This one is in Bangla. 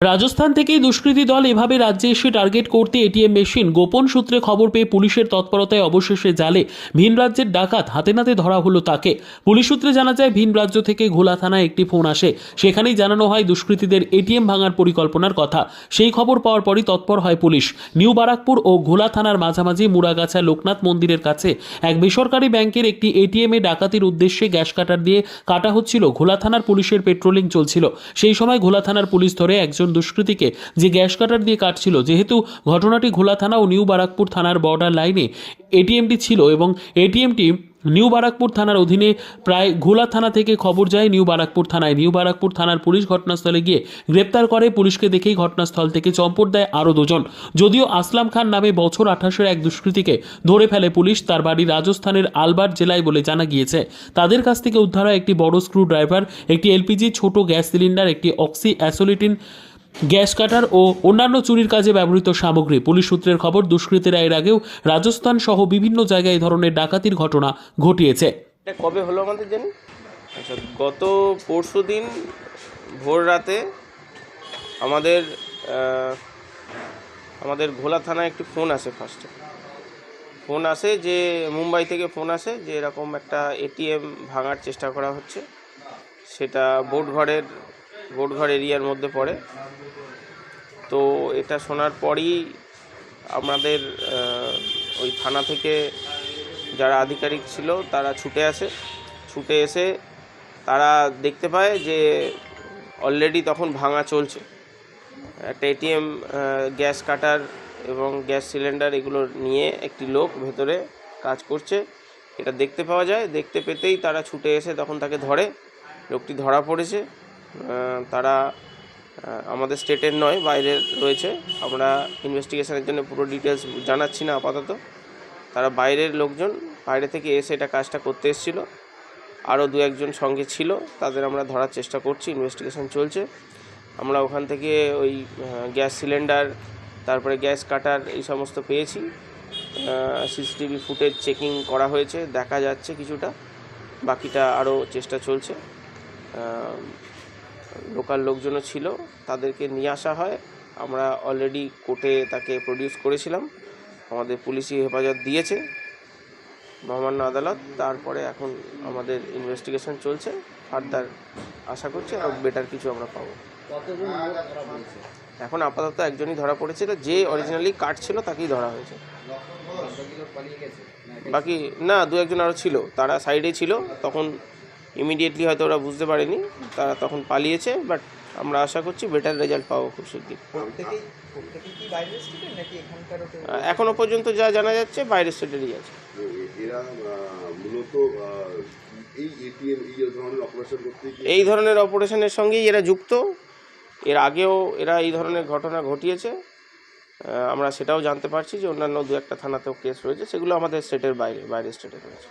রাজস্থান থেকেই দুষ্কৃতী দল এভাবে রাজ্যে এসে টার্গেট করতে এটিএম মেশিন। গোপন সূত্রে খবর পেয়ে পুলিশের তৎপরতায় অবশেষে জালে ভিন রাজ্যের ডাকাত হাতে নাতে ধরা হলো তাকে। পুলিশ সূত্রে জানা যায়, ভিন রাজ্য থেকে ঘোলা থানায় একটি ফোন আসে। সেখানেই জানানো হয়, দুষ্কৃতীদের এটিএম ভাঙার পরিকল্পনার কথা। সেই খবর পাওয়ার পরই তৎপর হয় পুলিশ। নিউ বারাকপুর ও ঘোলা থানার মাঝামাঝি মুড়াগাছা লোকনাথ মন্দিরের কাছে এক বেসরকারি ব্যাংকের একটি এটিএমে ডাকাতির উদ্দেশ্যে গ্যাস কাটার দিয়ে কাটা হচ্ছিল। ঘোলা থানার পুলিশের পেট্রোলিং চলছিল। সেই সময় ঘোলা থানার পুলিশ ধরে একজন দুষ্কৃতীকে যে গ্যাস কাটার দিয়ে কাটছিল। যেহেতু ঘটনাটি ঘোলা থানা ও নিউ বারাকপুর থানার বর্ডার লাইনে এটিএমটি ছিল এবং এটিএমটি নিউ বারাকপুর থানার অধীনে প্রায় ঘোলা থানা থেকে খবর যায় নিউ বারাকপুর থানায়। নিউ বারাকপুর থানার পুলিশ ঘটনাস্থলে গিয়ে গ্রেপ্তার করে। পুলিশকে দেখেই ঘটনাস্থল থেকে চম্পট দেয় আরও দুজন। যদিও আসলাম খান নামে বছর আঠাশের এক দুষ্কৃতীকে ধরে ফেলে পুলিশ, তার বাড়ি রাজস্থানের আলবার জেলায় বলে জানা গিয়েছে। তাদের কাছ থেকে উদ্ধার হয় একটি বড় স্ক্রু ড্রাইভার একটি এলপিজি, ছোট গ্যাস সিলিন্ডার, একটি অক্সি অ্যাসোলিটিন গ্যাস কাটার ও অন্যান্য চুরির কাজে ব্যবহৃত সামগ্রী। পুলিশ সূত্রের খবর দুষ্কৃতীরা এর আগেও রাজস্থান সহ বিভিন্ন জায়গায় এই ধরনের ডাকাতির ঘটনা ঘটিয়েছে। এটা কবে হলো আমাদের জানি? আচ্ছা গত পরশু দিন ভোর রাতে আমাদের আমাদের ভোলা থানায় একটি ফোন আসে ফার্স্টে ফোন আসে যে মুম্বাই থেকে ফোন আসে যে এরকম একটা এটিএম ভাঙার চেষ্টা করা হচ্ছে। সেটা বোটঘরের বোটঘর এরিয়ার মধ্যে পড়ে। তো এটা শোনার পরই আমাদের ওই থানা থেকে যারা আধিকারিক ছিল তারা ছুটে আসে। ছুটে এসে তারা দেখতে পায় যে অলরেডি তখন ভাঙা চলছে। একটা এটিএম গ্যাস কাটার এবং গ্যাস সিলিন্ডার এগুলো নিয়ে একটি লোক ভেতরে কাজ করছে। এটা দেখতে পাওয়া যায়। দেখতে পেতেই তারা ছুটে এসে তখন তাকে ধরে। লোকটি ধরা পড়েছে। তারা আমাদের স্টেটের নয় বাইরের রয়েছে। আমরা ইনভেস্টিগেশনের জন্য পুরো ডিটেলস জানাচ্ছি না আপাতত। তারা বাইরের লোকজন, বাইরে থেকে এসে এটা কাজটা করতে এসেছিল। আরও দু একজন সঙ্গে ছিল, তাদের আমরা ধরার চেষ্টা করছি, ইনভেস্টিগেশন চলছে। আমরা ওখান থেকে ওই গ্যাস সিলিন্ডার, তারপরে গ্যাস কাটার এই সমস্ত পেয়েছি। সিসিটিভি ফুটেজ চেকিং করা হয়েছে, দেখা যাচ্ছে কিছুটা। বাকিটা আরও চেষ্টা চলছে। লোকাল লোকজনও ছিল তাদেরকে নিয়ে আসা হয়। আমরা অলরেডি কোর্টে তাকে প্রডিউস করেছিলাম। আমাদের পুলিশি হেফাজত দিয়েছে মহামান্য আদালত। তারপরে এখন আমাদের ইনভেস্টিগেশন চলছে। ফার্দার আশা করছি আর বেটার কিছু আমরা পাবো। এখন আপাতত একজনই ধরা পড়েছিল। যে অরিজিনালি কাট ছিল তাকেই ধরা হয়েছে। বাকি না দু একজন আরও ছিল। তারা সাইডে ছিল। তখন ইমিডিয়েটলি হয়তো ওরা বুঝতে পারেনি তারা তখন পালিয়েছে বাট আমরা আশা করছি বেটার রেজাল্ট পাবো খুব শিগগির এখনও পর্যন্ত যা জানা যাচ্ছে বাইরের স্টেটেরই আছে। এই ধরনের অপারেশন করতে গিয়ে এই ধরনের অপারেশনের সঙ্গেই এরা যুক্ত। এর আগেও এরা এই ধরনের ঘটনা ঘটিয়েছে। আমরা সেটাও জানতে পারছি যে অন্যান্য দু একটা থানাতেও কেস রয়েছে সেগুলো আমাদের স্টেটের বাইরে বাইরের স্টেটে রয়েছে।